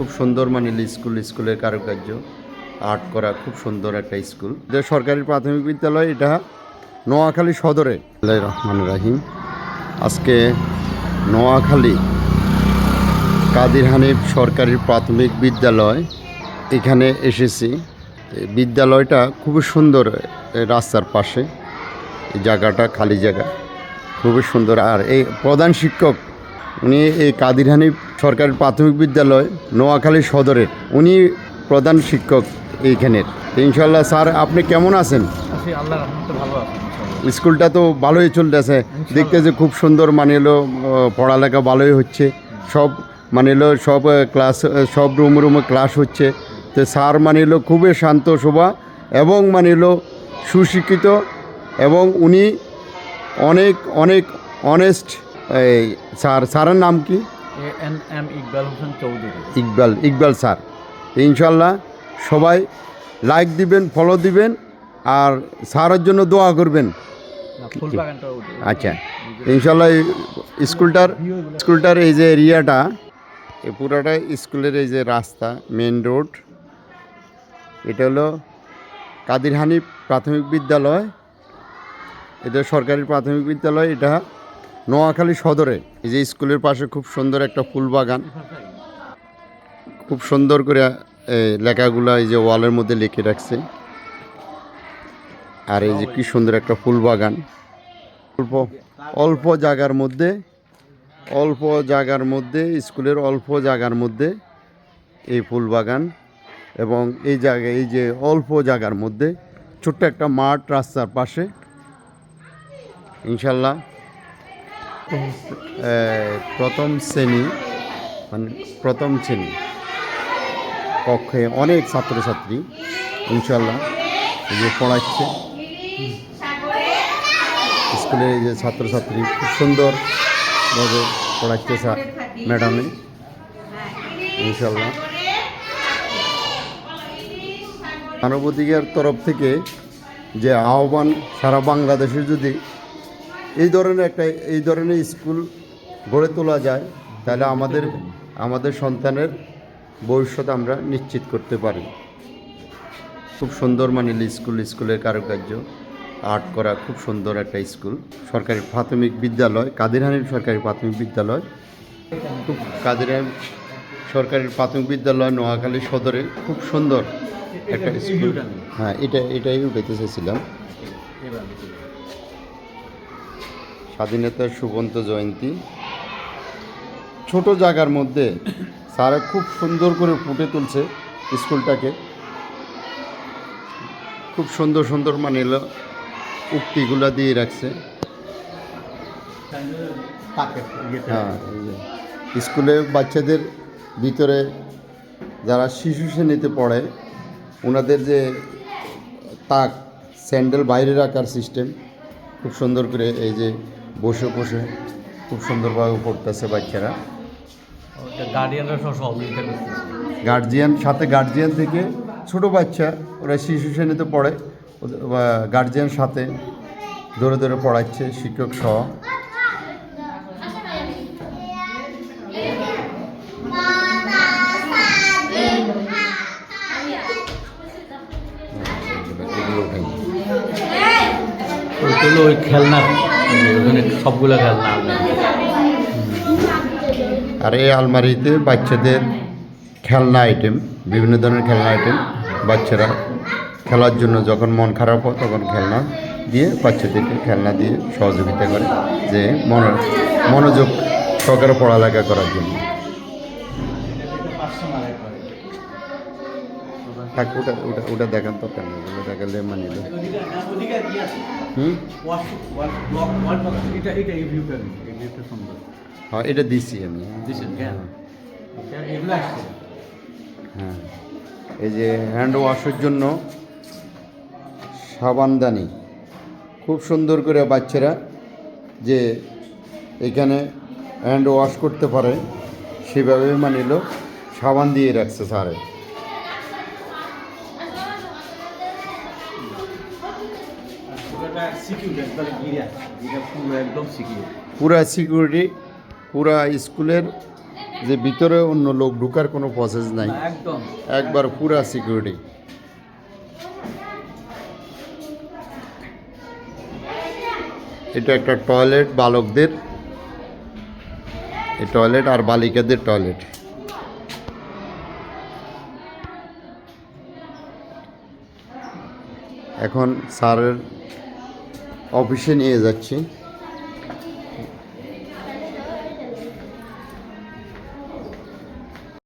খুব সুন্দর মানে স্কুল স্কুলের কারুকার্য। আর্ট করা খুব সুন্দর একটা স্কুল। যে সরকারি প্রাথমিক বিদ্যালয় এটা নোয়াখালী সদরে। রহমান রাহিম। আজকে নোয়াখালী কাদির হানিফ সরকারি প্রাথমিক বিদ্যালয় এখানে এসেছি। বিদ্যালয়টা খুবই সুন্দর রাস্তার পাশে। জায়গাটা খালি জায়গা। খুবই সুন্দর। আর এই প্রধান শিক্ষক উনি এই কাদির হানিফ সরকারি প্রাথমিক বিদ্যালয় নোয়াখালী সদরের। উনি প্রধান শিক্ষক এইখানের ইনশাল্লাহ স্যার আপনি কেমন আছেন। স্কুলটা তো ভালোই চলতেছে। দেখতে যে খুব সুন্দর মানে এলো পড়ালেখা ভালোই হচ্ছে। সব মানে এলো সব ক্লাস সব রুম রুমে ক্লাস হচ্ছে। তো স্যার মানে এলো খুবই শান্ত শোভা এবং মানে এলো সুশিক্ষিত এবং উনি অনেক অনেক অনেস্ট এই স্যার স্যারের নাম কি? A N M Iqbal Hossain Chowdhury. Iqbal Iqbal sir. ইনশাল্লাহ সবাই লাইক দিবেন ফলো দিবেন আর স্যারের জন্য দোয়া করবেন। আচ্ছা ইনশাল্লাহ স্কুলটার স্কুলটার এই যে এরিয়াটা এই পুরোটা স্কুলের এই যে রাস্তা মেন রোড এটা হলো কাদির হানিফ প্রাথমিক বিদ্যালয়। এটা সরকারি প্রাথমিক বিদ্যালয় এটা নোয়াখালী সদরে, এই যে স্কুলের পাশে খুব সুন্দর একটা ফুল বাগান। খুব সুন্দর করে লেখাগুলো এই যে ওয়ালের মধ্যে লিখে রাখছে। আর এই যে কি সুন্দর একটা ফুল বাগান। অল্প অল্প জায়গার মধ্যে, অল্প জায়গার মধ্যে, স্কুলের অল্প জায়গার মধ্যে এই ফুল বাগান এবং এই জায়গায়, এই যে অল্প জায়গার মধ্যে ছোট্ট একটা মাঠ রাস্তার পাশে। ইনশাল্লাহ প্রথম শ্রেণি মানে প্রথম শ্রেণি কক্ষে অনেক ছাত্রছাত্রী ইনশাল্লাহ যে পড়াচ্ছে। স্কুলে যে ছাত্রছাত্রী খুব সুন্দরভাবে পড়াচ্ছে স্যার ম্যাডামে। ইনশাল্লাহ মানবাধিকার তরফ থেকে যে আহ্বান সারা বাংলাদেশে যদি এই ধরনের একটা, এই ধরনের স্কুল গড়ে তোলা যায়, তাহলে আমাদের আমাদের সন্তানের ভবিষ্যৎ আমরা নিশ্চিত করতে পারি। খুব সুন্দর মানে স্কুল, স্কুলের কারুকার্য, আর্ট করা খুব সুন্দর একটা স্কুল। সরকারি প্রাথমিক বিদ্যালয়, কাদের সরকারি প্রাথমিক বিদ্যালয়। খুব কাদের হানিফ সরকারি প্রাথমিক বিদ্যালয় নোয়াখালী সদরে খুব সুন্দর একটা স্কুল। হ্যাঁ এটা, এটাই উঠাইতে চাইছিলাম। স্বাধীনতার সুবন্ত জয়ন্তী। ছোট জায়গার মধ্যে স্যারা খুব সুন্দর করে ফুটে তুলছে স্কুলটাকে। খুব সুন্দর সুন্দর মানে এলো উক্তিগুলা দিয়ে রাখছে। হ্যাঁ স্কুলে বাচ্চাদের ভিতরে যারা শিশু শ্রেণীতে পড়ে ওনাদের যে তাক স্যান্ডেল বাইরে রাখার সিস্টেম খুব সুন্দর করে এই যে বসে বসে খুব সুন্দরভাবে পড়তেছে বাচ্চারা। গার্ডিয়ানরা সহ সহযোগিতা গার্জিয়ান সাথে গার্জিয়ান থেকে ছোট বাচ্চা ওরা শিশু শ্রেণীতে পড়ে গার্জিয়ান সাথে ধরে ধরে পড়াচ্ছে শিক্ষক সহ। ওই খেলনা। সবগুলো খেলনা আর এই আলমারিতে বাচ্চাদের খেলনা আইটেম বিভিন্ন ধরনের খেলনা আইটেম বাচ্চারা খেলার জন্য যখন মন খারাপ হয় তখন খেলনা দিয়ে বাচ্চাদেরকে খেলনা দিয়ে সহযোগিতা করে যে মন মনোযোগ সহকারে পড়ালেখা করার জন্য। থাক, ওটা ওটা ওটা দেখান তো কেন ওটা দেখালে মানিল হুম? হ্যাঁ এটা দিছি আমি। হ্যাঁ। এই যে হ্যান্ড ওয়াশের জন্য সাবানদানি খুব সুন্দর করে বাচ্চারা যে এখানে হ্যান্ড ওয়াশ করতে পারে, সেভাবে মানিল সাবান দিয়ে রাখছে স্যারে পুরোটা সিকিউর একবার গিরা এটা পুরো সিকিউরিটি পুরা স্কুলের যে ভিতরে অন্য লোক ঢুকার কোনো প্রসেস নাই। একদম। একবার পুরা সিকিউরিটি এটা একটা টয়লেট বালকদের। এই টয়লেট আর বালিকাদের টয়লেট এখন স্যারের অফিসে নিয়ে যাচ্ছি।